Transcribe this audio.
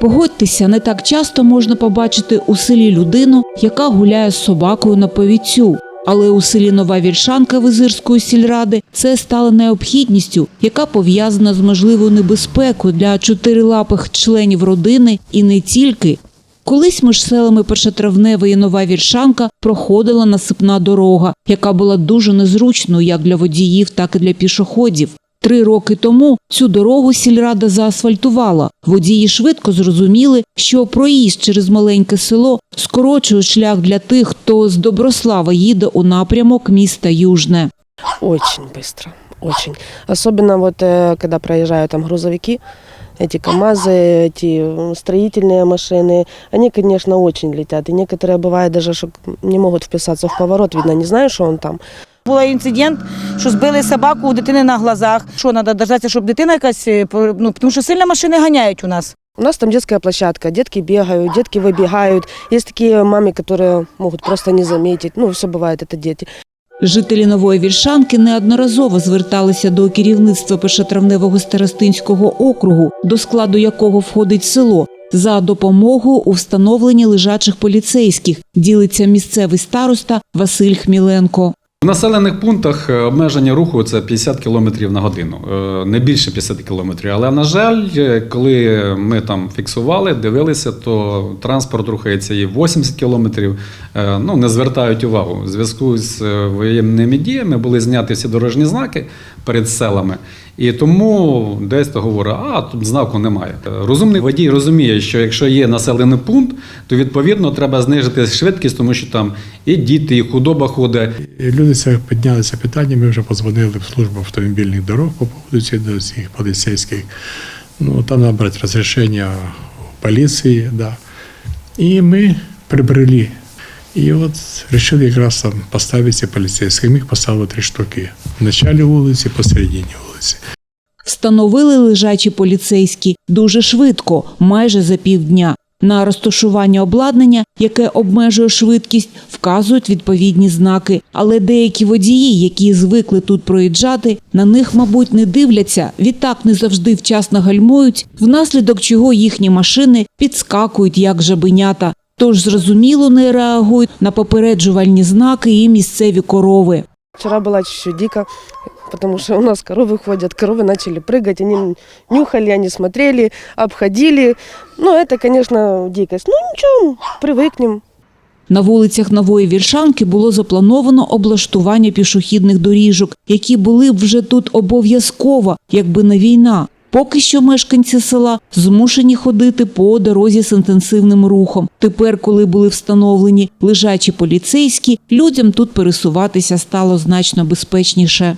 Погодьтеся, не так часто можна побачити у селі людину, яка гуляє з собакою на повідцю. Але у селі Нова Вільшанка Визирської сільради це стало необхідністю, яка пов'язана з можливою небезпекою для чотирилапих членів родини і не тільки. Колись між селами Першотравневе і Нова Вільшанка проходила насипна дорога, яка була дуже незручною як для водіїв, так і для пішоходів. Три роки тому цю дорогу сільрада заасфальтувала. Водії швидко зрозуміли, що проїзд через маленьке село скорочує шлях для тих, хто з Доброслава їде у напрямок міста Южне. Очень быстро, очень. Особенно вот э, когда проезжают там грузовики, эти КАМАЗы, эти м, строительные машины, они, конечно, очень летят. И некоторые бывают даже, что не могут вписаться в поворот, видно, не знаю, что он там. Був інцидент, що збили собаку у дитини на глазах. Що треба дождатися, щоб дитина якась, е, по- ну, тому що сильно машини ганяють у нас. У нас там детская площадка, детки бегают, детки выбегают. Есть такие мамы, которые могут просто не заметить. Ну, все бывает, это дети. Жителі Нової Вільшанки неодноразово зверталися до керівництва Першотравневого старостинського округу, до складу якого входить село, за допомогою у встановленні лежачих поліцейських, ділиться місцевий староста Василь Хміленко. В населених пунктах е, обмеження руху це 50 км на годину, е, не більше 50 км. Але на жаль, е, коли ми там фіксували, дивилися, то транспорт рухається і 80 км. Ну не звертають увагу. У зв'язку з воєнними діями були зняті всі дорожні знаки перед селами. І тому десь то говорить, а тут знаку немає. Розумний водій розуміє, що якщо є населений пункт, то відповідно треба знижити швидкість, тому що там і діти, і худоба ходить. І Люди це піднялися питання. Ми вже подзвонили в службу автомобільних дорог по поводу цих поліцейських. Ну там набрати розрішення поліції, да. І ми прибрали. І от вирішили якраз там поставити поліцейські. Ми їх поставили три штуки. В началі вулиці, посередині вулиці. Встановили лежачі поліцейські дуже швидко, майже за півдня. На розташування обладнання, яке обмежує швидкість, вказують відповідні знаки. Але деякі водії, які звикли тут проїжджати, на них, мабуть, не дивляться, відтак не завжди вчасно гальмують, внаслідок чого їхні машини підскакують як жабенята. Тож зрозуміло не реагують на попереджувальні знаки і місцеві корови. Вчера было чуть-чуть дико, потому что у нас коровы ходят, коровы начали прыгать, они нюхали, они смотрели, обходили. Ну, это, конечно, дикость. Ну, ничего, привыкнем. На вулицях Нової Вільшанки було заплановано облаштування пішохідних доріжок, які були б вже тут обов'язково, якби не війна. Поки що мешканці села змушені ходити по дорозі з інтенсивним рухом. Тепер, коли були встановлені лежачі поліцейські, людям тут пересуватися стало значно безпечніше.